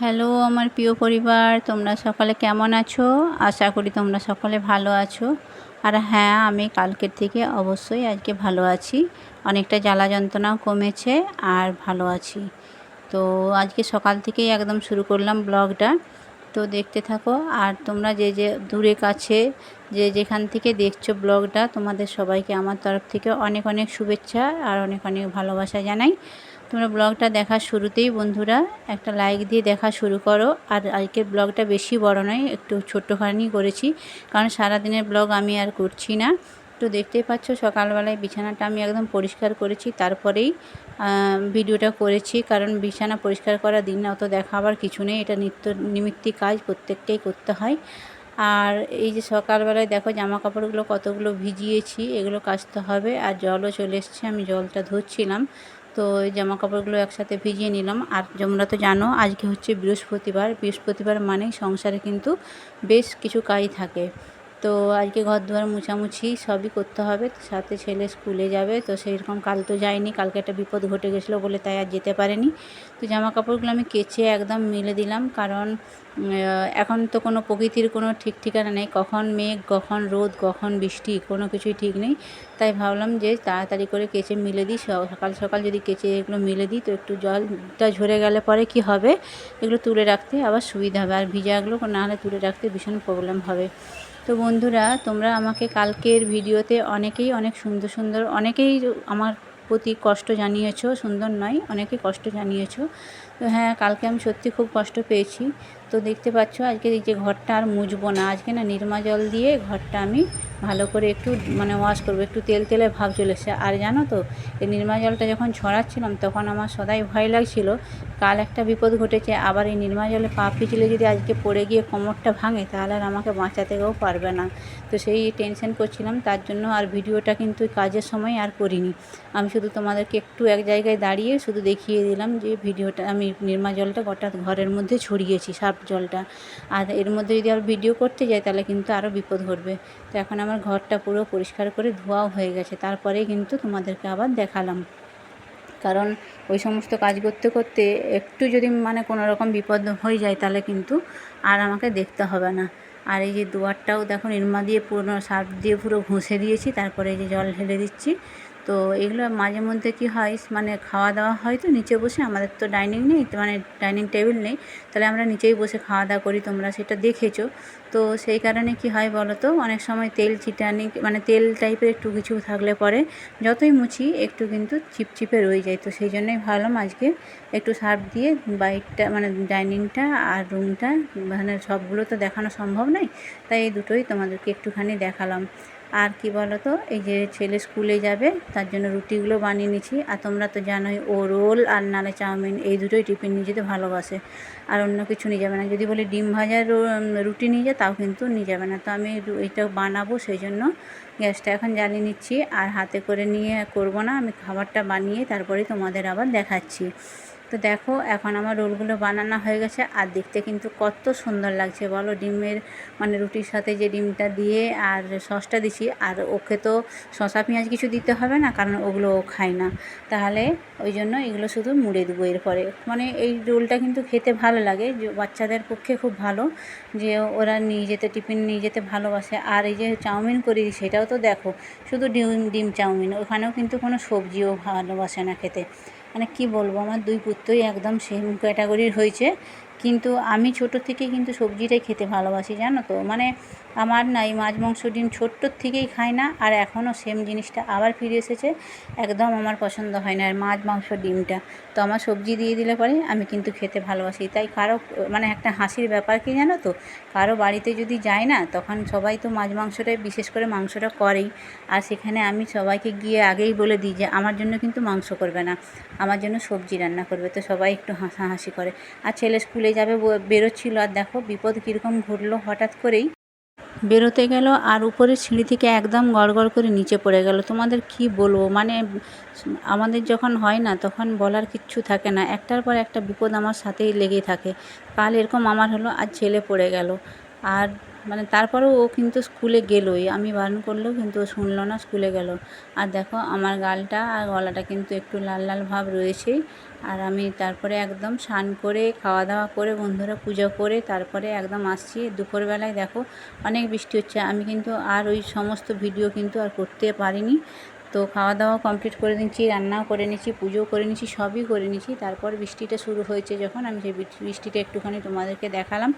Hello, আমার প্রিয় পরিবার, তোমরা সকালে কেমন আছো? আশা করি তোমরা সকালে ভালো আছো। আর হ্যাঁ আমি কালকের থেকে অবশ্যই আজকে ভালো আছি। অনেকটা জ্বালা যন্ত্রণাও কমেছে আর ভালো আছি। তো আজকে সকাল থেকেই একদম শুরু করলাম ব্লগটা। তো দেখতে থাকো, আর তোমরা যে যে দূরে কাছে, যে যেখান থেকে দেখছ ব্লগটা, তোমাদের সবাইকে আমার তরফ থেকে অনেক অনেক শুভেচ্ছা আর অনেক অনেক ভালোবাসা জানাই। তোমরা ব্লগটা দেখার শুরুতেই বন্ধুরা, একটা লাইক দিয়ে দেখা শুরু করো। আর আজকের ব্লগটা বেশি বড় নয়, একটু ছোট্টখানি করেছি, কারণ সারাদিনের ব্লগ আমি আর করছি না। তো দেখতেই পাচ্ছ, সকালবেলায় বিছানাটা আমি একদম পরিষ্কার করেছি, তারপরেই ভিডিওটা করেছি। কারণ বিছানা পরিষ্কার করা দিন না অত দেখাবার কিছু নেই, এটা নিত্য নিমিত্তিক কাজ, প্রত্যেকটাই করতে হয়। আর এই যে সকালবেলায় দেখো জামা কাপড়গুলো কতগুলো ভিজিয়েছি, এগুলো কাচতে হবে, আর জলও চলে এসছে, আমি জলটা ধুচ্ছিলাম তো জামা কাপড়গুলো একসাথে ভিজিয়ে নিলাম। আর তোমরা তো জানো, আজকে হচ্ছে বৃহস্পতিবার। বৃহস্পতিবার মানে সংসারে কিন্তু বেশ কিছু কাজ থাকে। তো আজকে ঘর দুয়ার মুছামুছি সবই করতে হবে, সাথে ছেলে স্কুলে যাবে, তো সেই রকম কাল তো যায়নি, কালকে একটা বিপদ ঘটে গেছিল বলে তাই আর যেতে পারেনি। তো জামা কাপড়গুলো আমি কেচে একদম মেলে দিলাম, কারণ এখন তো কোনো প্রকৃতির কোনো ঠিক ঠিকানা নেই, কখন মেঘ, কখন রোদ, কখন বৃষ্টি, কোনো কিছুই ঠিক নেই। তাই ভাবলাম যে তাড়াতাড়ি করে কেচে মিলে দিই সকাল সকাল যদি কেচে এগুলো মিলে দিই, তো একটু জলটা ঝরে গেলে পরে কি হবে? এগুলো তুলে রাখতে আবার সুবিধা হবে, আর ভিজাগুলো না হলে তুলে রাখতে ভীষণ প্রবলেম হবে। তো বন্ধুরা, তোমরা আমাকে কালকের ভিডিওতে অনেকেই অনেক সুন্দর সুন্দর, অনেকেই আমার প্রতি কষ্ট জানিয়েছো, সুন্দর নয় অনেকে কষ্ট জানিয়েছো। তো হ্যাঁ কালকে আমি সত্যি খুব কষ্ট পেয়েছি। তো দেখতে পাচ্ছ আজকে এই যে ঘরটা আর মুছবো না। আজকে না নির্মা জল দিয়ে ঘরটা আমি ভালো করে একটু মানে ওয়াশ করব, একটু তেল তেলে ভাব চলে এসছে। আর জানো তো, এই নির্মা জলটা যখন ছড়াচ্ছিলাম তখন আমার সদাই ভয় লাগছিল। কাল একটা বিপদ ঘটেছে, আবার এই নির্মা জলে পা পিছলে যদি আজকে পড়ে গিয়ে কোমরটা ভাঙে, তাহলে আর আমাকে বাঁচাতে পারবে না। তো সেই টেনশন করছিলাম, তার জন্য আর ভিডিওটা কিন্তু কাজের সময় আর করিনি। আমি শুধু তোমাদেরকে একটু এক জায়গায় দাঁড়িয়ে শুধু দেখিয়ে দিলাম যে ভিডিওটা, আমি নির্মা জলটা গোটা ঘরের মধ্যে ছড়িয়েছি সার্ফ জলটা। আর এর মধ্যে যদি আর ভিডিও করতে যাই, তাহলে কিন্তু আরও বিপদ ঘটবে। তো এখন আমার ঘরটা পুরো পরিষ্কার করে ধোয়াও হয়ে গেছে। তারপরেই কিন্তু তোমাদেরকে আবার দেখালাম। কারণ ওই সমস্ত কাজ করতে করতে একটু যদি মানে কোনো রকম বিপদ হয়ে যায়, তাহলে কিন্তু আর আমাকে দেখতে হবে না। আর এই যে দুয়ারটাও দেখো, নির্মা দিয়ে পুরো সার্ফ দিয়ে পুরো ঘষে দিয়েছি। তারপরে এই যে জল ঢেলে দিচ্ছি। তো এগুলো মাঝে মধ্যে কি হয় মানে খাওয়া দাওয়া হয় তো নিচে বসে, আমাদের তো ডাইনিং নেই মানে ডাইনিং টেবিল নেই, তাহলে আমরা নিচেই বসে খাওয়া দাওয়া করি, তোমরা সেটা দেখেছ। তো সেই কারণে কি হয় বলো তো অনেক সময় তেল চিটানি মানে তেল টাইপের একটু কিছু থাকলে পরে যতই মুছি, একটু কিন্তু চিপচিপে রয়ে যায়। তো সেই জন্যই ভাবলাম আজকে একটু সার্ফ দিয়ে বাইকটা মানে ডাইনিংটা আর রুমটা মানে সবগুলো তো দেখানো সম্ভব নয়, তাই এই দুটোই তোমাদেরকে একটুখানি দেখালাম। আর কি বলো তো এই যে ছেলে স্কুলে যাবে, তার জন্য রুটিগুলো বানিয়ে নিচ্ছি। আর তোমরা তো জানোই, ও রোল আর নালে চাউমিন, এই দুটোই টিফিন নিয়ে যেতে ভালোবাসে। আর অন্য কিছু নিয়ে যাবে না। যদি বলি ডিম ভাজার রুটি নিয়ে যায় তাও কিন্তু নিয়ে যাবে না। তো আমি এইটা বানাবো সেই জন্য গ্যাসটা এখন জ্বালিয়ে নিচ্ছি। আর হাতে করে নিয়ে করব না, আমি খাবারটা বানিয়ে তারপরে তোমাদের আবার দেখাচ্ছি। তো দেখো, এখন আমার রোলগুলো বানানো হয়ে গেছে আর দেখতে কিন্তু কত সুন্দর লাগছে। বলো, ডিমের মানে রুটির সাথে যে ডিমটা দিয়ে আর সসটা দিছি, আর ওকে তো শশা পেঁয়াজ কিছু দিতে হবে না, কারণ ওগুলো ও খায় না। তাহলে ওই জন্য এগুলো শুধু মুড়ে দেবো এরপরে। মানে এই রোলটা কিন্তু খেতে ভালো লাগে, যে বাচ্চাদের পক্ষে খুব ভালো, যে ওরা নিয়ে যেতে, টিফিন নিয়ে যেতে ভালোবাসে। আর এই যে চাউমিন করি সেটাও তো দেখো, শুধু ডিম ডিম চাউমিন, ওখানেও কিন্তু কোনো সবজিও ভালোবাসে না খেতে। মানে কি বলব? আমার দুই পুত্রই একদম সেম ক্যাটাগরির হয়েছে। কিন্তু আমি ছোটো থেকে কিন্তু সবজিটাই খেতে ভালোবাসি, জানো তো? মানে আমার না এই মাছ, মাংস, ডিম ছোট্টোর থেকেই খাই না, আর এখনও সেম জিনিসটা আবার ফিরে এসেছে, একদম আমার পছন্দ হয় না আর মাছ, মাংস, ডিমটা। তো আমার সবজি দিয়ে দিলে পরে আমি কিন্তু খেতে ভালোবাসি। তাই কারও মানে একটা হাসির ব্যাপার কি জানো তো? কারও বাড়িতে যদি যায় না, তখন সবাই তো মাছ, মাংসটাই, বিশেষ করে মাংসটা করেই। আর সেখানে আমি সবাইকে গিয়ে আগেই বলে দিই যে, আমার জন্য কিন্তু মাংস করবে না। আমার জন্য সবজি রান্না করবে। তো সবাই একটু হাসাহাসি করে। আর ছেলে স্কুলে যাবে বেরোচ্ছিল। আর দেখো, বিপদ কীরকম ঘটলো হঠাৎ করেই। বেরোতে গেল আর উপরের সিঁড়ি থেকে একদম গড়গড় করে নিচে পড়ে গেল। তোমাদের কি বলব? মানে আমাদের যখন হয় না, তখন বলার কিচ্ছু থাকে না। একটার পর একটা বিপদ আমার সাথেই লেগে থাকে। কাল এরকম আমার হলো আর ছেলে পড়ে গেল। আর মানে তারপরেও ও কিন্তু স্কুলে গেলোই। আমি বারণ করলেও কিন্তু ও শুনলো না, স্কুলে গেল। আর দেখো, আমার গালটা আর গলাটা কিন্তু একটু লাল লাল ভাব রয়েছেই আর আমি তারপরে একদম স্নান করে খাওয়া দাওয়া করে, বন্ধুরা পুজো করে তারপরে একদম আসছি। দুপুরবেলায় দেখো, অনেক বৃষ্টি হচ্ছে। আমি কিন্তু আর ওই সমস্ত ভিডিও কিন্তু আর করতে পারিনি। তো খাওয়া দাওয়া কমপ্লিট করে নিচ্ছি, রান্নাও করে নিচ্ছি পুজো করে নিচ্ছি, সবই করে নিচ্ছি। তারপর বৃষ্টিটা শুরু হয়েছে যখন। আমি সেই বৃষ্টিটা একটুখানি তোমাদেরকে দেখালাম।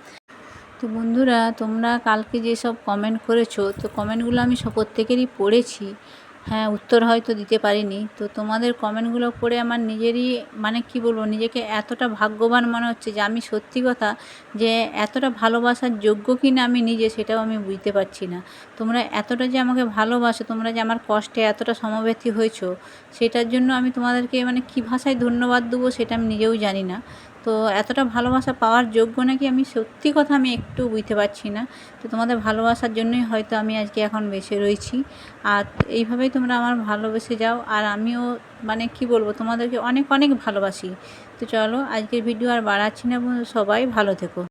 তো বন্ধুরা, তোমরা কালকে যেসব কমেন্ট করেছ, তো কমেন্টগুলো আমি প্রত্যেকেরই পড়েছি। হ্যাঁ উত্তর হয়তো দিতে পারিনি। তো তোমাদের কমেন্টগুলো পড়ে আমার নিজেরই মানে কি বলব, নিজেকে এতটা ভাগ্যবান মনে হচ্ছে যে আমি সত্যি কথা যে এতটা ভালোবাসার যোগ্য কি না আমি নিজে সেটাও আমি বুঝতে পারছি না। তোমরা এতটা যে আমাকে ভালোবাসো, তোমরা যে আমার কষ্টে এতটা সমব্যথী হয়েছো, সেটার জন্য আমি তোমাদেরকে মানে কী ভাষায় ধন্যবাদ দেবো সেটা আমি নিজেও জানি না। তো এতটা ভালোবাসা পাওয়ার যোগ্য নাকি আমি সত্যি কথা আমি একটু বুঝতে পারছি না। তো তোমাদের ভালোবাসার জন্যই হয়তো আমি আজকে এখন বেঁচে রয়েছি। আর এইভাবেই তোমরা আমার ভালোবেসে যাও। আর আমিও মানে কি বলব, তোমাদেরকে অনেক অনেক ভালোবাসি। তো চলো আজকের ভিডিও আর বাড়াচ্ছি না সবাই ভালো থেকো।